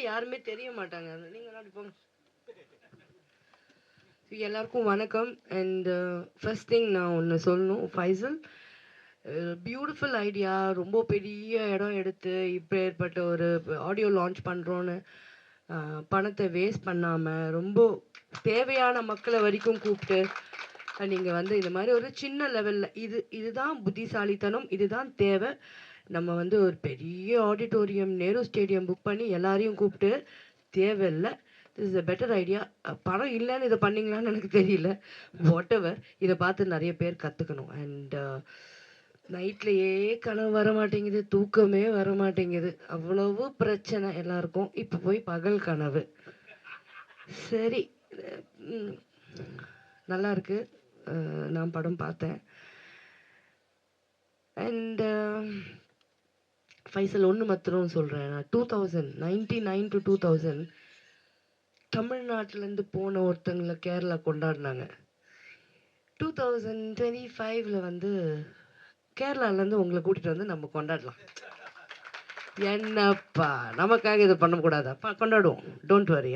பேர் யாருமே தெரிய மாட்டாங்க. நீங்கள் அப்படி போங்க. எல்லாருக்கும் வணக்கம். அண்ட் ஃபர்ஸ்ட் திங் நான் ஒன்று சொல்லணும். ஃபைசல் பியூட்டிஃபுல் ஐடியா ரொம்ப பெரிய இடம் எடுத்து இப்போ ஏற்பட்ட ஒரு ஆடியோ லான்ச் பண்ணுறோன்னு uh, பணத்தை வேஸ்ட் பண்ணாமல் ரொம்ப தேவையான மக்களை வரைக்கும் கூப்பிட்டு நீங்கள் வந்து இந்த மாதிரி ஒரு சின்ன லெவலில் இது இதுதான் புத்திசாலித்தனம் இதுதான் தேவை. நம்ம வந்து ஒரு பெரிய ஆடிட்டோரியம் நேரு ஸ்டேடியம் புக் பண்ணி எல்லாரையும் கூப்பிட்டு தேவையில்லை this is a better idea பணம் இல்லைன்னு இதை பண்ணிங்களான்னு எனக்கு தெரியல. வாட் எவர் இதை பார்த்து நிறைய பேர் கற்றுக்கணும் அண்ட் நைட்லேயே கனவு வர மாட்டேங்குது தூக்கமே வர மாட்டேங்குது. அவ்வளவு பிரச்சனை எல்லாருக்கும். இப்போ போய் பகல் கனவு. சரி நல்லா இருக்கு. நான் படம் பார்த்தேன். அண்ட் ஃபைசல் ஒன்று மாத்திரம் சொல்கிறேன் நான் two thousand ninety nine to two thousand தமிழ்நாட்டிலேருந்து போன ஒருத்தங்களை கேரளா கொண்டாடினாங்க டூ தௌசண்ட் டுவெண்ட்டி ஃபைவ்ல வந்து கேரளாலேருந்து உங்களை கூட்டிகிட்டு வந்து நம்ம கொண்டாடலாம் என்னப்பா நமக்காக இதை பண்ணக்கூடாதாப்பா கொண்டாடுவோம் டோன்ட் வரி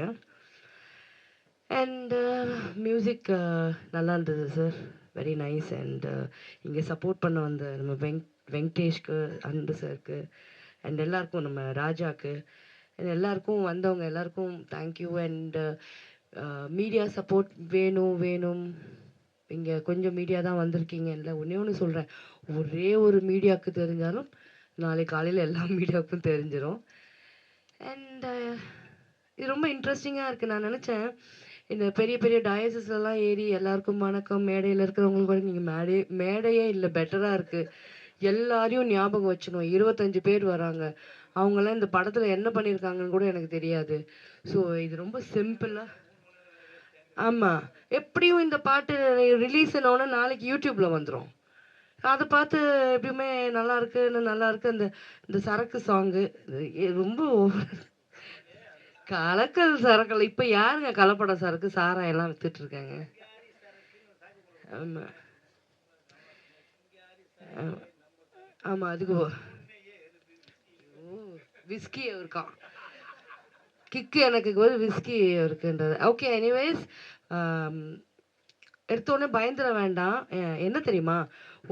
அண்ட் மியூசிக் நல்லா இருந்தது சார் வெரி நைஸ் அண்ட் இங்கே சப்போர்ட் பண்ண வந்த நம்ம வெங் வெங்கடேஷ்க்கு அன்பு சாருக்கு அண்ட் எல்லாருக்கும் நம்ம ராஜாக்கு அண்ட் எல்லாருக்கும் வந்தவங்க எல்லாருக்கும் தேங்க்யூ அண்ட் மீடியா சப்போர்ட் வேணும் வேணும். இங்கே கொஞ்சம் மீடியா தான் வந்திருக்கீங்க. இல்லை ஒன்றே ஒன்று சொல்கிறேன் ஒரே ஒரு மீடியாவுக்கு தெரிஞ்சாலும் நாளை காலையில் எல்லா மீடியாவுக்கும் தெரிஞ்சிடும் அண்ட் uh, இது ரொம்ப இன்ட்ரெஸ்டிங்காக இருக்குது நான் நினச்சேன் இந்த பெரிய பெரிய diocese எல்லாம் ஏறி எல்லாருக்கும் வணக்கம். மேடையில் இருக்கிறவங்களுக்கு கூட நீங்கள் மேடை மேடையே இல்லை பெட்டராக இருக்குது எல்லாரையும் ஞாபகம் வச்சுக்கணும். இருபத்தஞ்சு பேர் வராங்க. அவங்கெல்லாம் இந்த படத்தில் என்ன பண்ணியிருக்காங்கன்னு கூட எனக்கு தெரியாது. ஸோ இது ரொம்ப சிம்பிளாக ஆமாம் எப்படியும் இந்த பாட்டு ரிலீஸ் ஆனோடனே நாளைக்கு யூடியூப்பில் வந்துடும் அதை பார்த்து எப்பயுமே நல்லா இருக்கு நல்லா இருக்கு. அந்த இந்த சரக்கு சாங்கு ரொம்ப கலக்கல் சரக்கல் இப்போ யாருங்க கலப்பட சரக்கு சாராயம் எல்லாம் வித்துட்டு இருக்காங்க ஆமாம் ஆமாம் அதுக்கு விஸ்கி இருக்கான் கிக்கு எனக்கு போது விஸ்கி இருக்குன்றது ஓகே எனிவேஸ் எடுத்தோடனே பயந்துட வேண்டாம். என்ன தெரியுமா?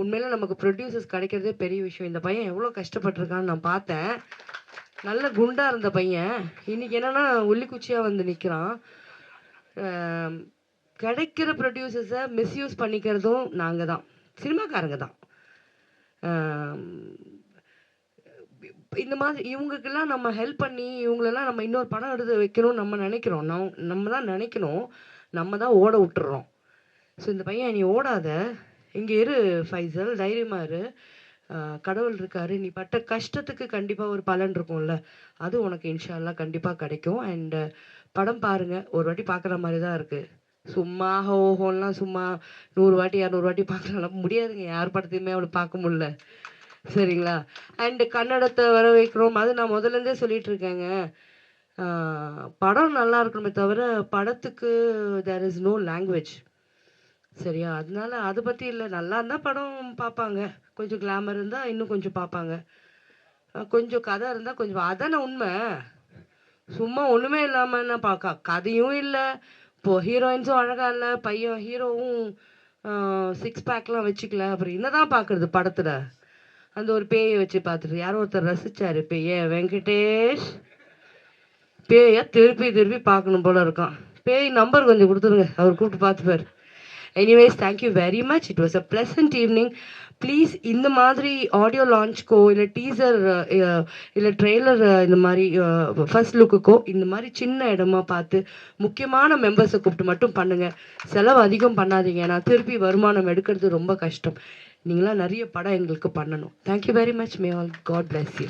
உண்மையில நமக்கு ப்ரொடியூசர்ஸ் கிடைக்கிறதே பெரிய விஷயம். இந்த பையன் எவ்வளோ கஷ்டப்பட்டிருக்கான்னு நான் பார்த்தேன். நல்ல குண்டா இருந்த பையன். இன்னைக்கு என்னன்னா உள்ளிக்குச்சியாக வந்து நிற்கிறான் கிடைக்கிற ப்ரொடியூசர்ஸை மிஸ்யூஸ் பண்ணிக்கிறதும் நாங்கள் தான் சினிமாக்காரங்க தான். இந்த மாதிரி இவங்களுக்கெல்லாம் நம்ம ஹெல்ப் பண்ணி இவங்களெல்லாம் நம்ம இன்னொரு படம் எடுத்து வைக்கணும்னு நம்ம நினைக்கிறோம். நம் நம்ம தான் நினைக்கணும். நம்ம தான் ஓட விட்டுறோம். ஸோ இந்த பையன் நீ ஓடாத. இங்கே இரு ஃபைசல். தைரியமாக இரு. கடவுள் இருக்காரு நீ பட்ட கஷ்டத்துக்கு கண்டிப்பாக ஒரு பலன் இருக்கும்ல. அது உனக்கு இன்ஷால்லாம் கண்டிப்பாக கிடைக்கும். அண்டு படம் பாருங்க ஒரு வாட்டி பார்க்குற மாதிரி தான் இருக்குது சும்மா ஹோஹோலாம் சும்மா நூறு வாட்டி இரநூறு வாட்டி பார்க்கலாம் முடியாதுங்க. யார் படத்தையுமே அவளை பார்க்க முடில சரிங்களா? அண்டு கன்னடத்தை வர வைக்கிறோம் அது நான் முதல்ல இருந்தே சொல்லிட்டு இருக்கேங்க. படம் நல்லா இருக்கணுமே தவிர படத்துக்கு தேர் இஸ் நோ லாங்குவேஜ் சரியா? அதனால அதை பற்றி இல்லை. நல்லா இருந்தால் படம் பார்ப்பாங்க. கொஞ்சம் கிளாமர் இருந்தால் இன்னும் கொஞ்சம் பார்ப்பாங்க. கொஞ்சம் கதை இருந்தால் கொஞ்சம் அதானே உண்மை? சும்மா ஒன்றுமே இல்லாமல் என்ன பார்க்க? கதையும் இல்லை இப்போ ஹீரோயின்ஸும் அழகாக இல்லை பையன் ஹீரோவும் சிக்ஸ் பேக்லாம் வச்சுக்கல அப்புறம் என்ன தான் பார்க்குறது படத்தில்? அந்த ஒரு பேயை வச்சு பார்த்துட்டு யாரோ ஒருத்தர் ரசிச்சாரு பேய வெங்கடேஷ். பேயை திருப்பி திருப்பி பார்க்கணும் போல இருக்கான். பேய் நம்பர் கொஞ்சம் கொடுத்துருங்க அவர் கூப்பிட்டு பார்த்துப்பார். Anyways thank you very much it was a pleasant evening please இந்த மாதிரி ஆடியோ லான்ச்க்கோ இல்லை டீசர் இல்லை ட்ரெய்லர் இந்த மாதிரி ஃபர்ஸ்ட் லுக்குக்கோ இந்த மாதிரி சின்ன இடமா பார்த்து முக்கியமான மெம்பர்ஸை கூப்பிட்டு மட்டும் பண்ணுங்கள் செலவு அதிகம் பண்ணாதீங்க. ஏன்னா திருப்பி வருமானம் எடுக்கிறது ரொம்ப கஷ்டம். நீங்களாம் நிறைய படம் எங்களுக்கு பண்ணணும். Thank you very much may all God bless you